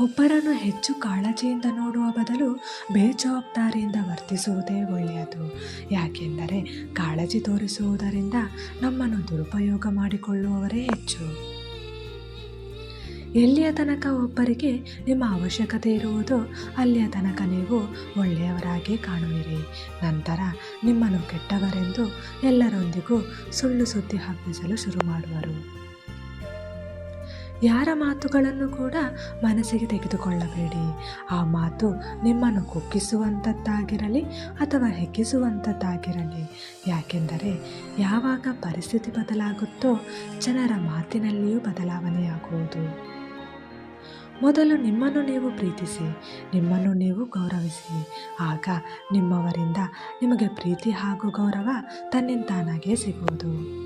ಒಬ್ಬರನ್ನು ಹೆಚ್ಚು ಕಾಳಜಿಯಿಂದ ನೋಡುವ ಬದಲು ಬೇಜವಾಬ್ದಾರಿಯಿಂದ ವರ್ತಿಸುವುದೇ ಒಳ್ಳೆಯದು. ಯಾಕೆಂದರೆ ಕಾಳಜಿ ತೋರಿಸುವುದರಿಂದ ನಮ್ಮನ್ನು ದುರುಪಯೋಗ ಮಾಡಿಕೊಳ್ಳುವವರೇ ಹೆಚ್ಚು. ಎಲ್ಲಿಯ ತನಕ ಒಬ್ಬರಿಗೆ ನಿಮ್ಮ ಅವಶ್ಯಕತೆ ಇರುವುದೋ ಅಲ್ಲಿಯ ತನಕ ನೀವು ಒಳ್ಳೆಯವರಾಗಿ ಕಾಣುವಿರಿ. ನಂತರ ನಿಮ್ಮನ್ನು ಕೆಟ್ಟವರೆಂದು ಎಲ್ಲರೊಂದಿಗೂ ಸುಳ್ಳು ಸುದ್ದಿ ಹಬ್ಬಿಸಲು ಶುರು ಮಾಡುವರು. ಯಾರ ಮಾತುಗಳನ್ನು ಕೂಡ ಮನಸ್ಸಿಗೆ ತೆಗೆದುಕೊಳ್ಳಬೇಡಿ. ಆ ಮಾತು ನಿಮ್ಮನ್ನು ಕುಗ್ಗಿಸುವಂಥದ್ದಾಗಿರಲಿ ಅಥವಾ ಹೆಗ್ಗಿಸುವಂಥದ್ದಾಗಿರಲಿ. ಯಾಕೆಂದರೆ ಯಾವಾಗ ಪರಿಸ್ಥಿತಿ ಬದಲಾಗುತ್ತೋ ಜನರ ಮಾತಿನಲ್ಲಿಯೂ ಬದಲಾವಣೆಯಾಗುವುದು ಮೊದಲು ನಿಮ್ಮನ್ನು ನೀವು ಪ್ರೀತಿಸಿ, ನಿಮ್ಮನ್ನು ನೀವು ಗೌರವಿಸಿ. ಆಗ ನಿಮ್ಮವರಿಂದ ನಿಮಗೆ ಪ್ರೀತಿ ಹಾಗೂ ಗೌರವ ತನ್ನಿಂತಾನಾಗೇ ಸಿಗುವುದು.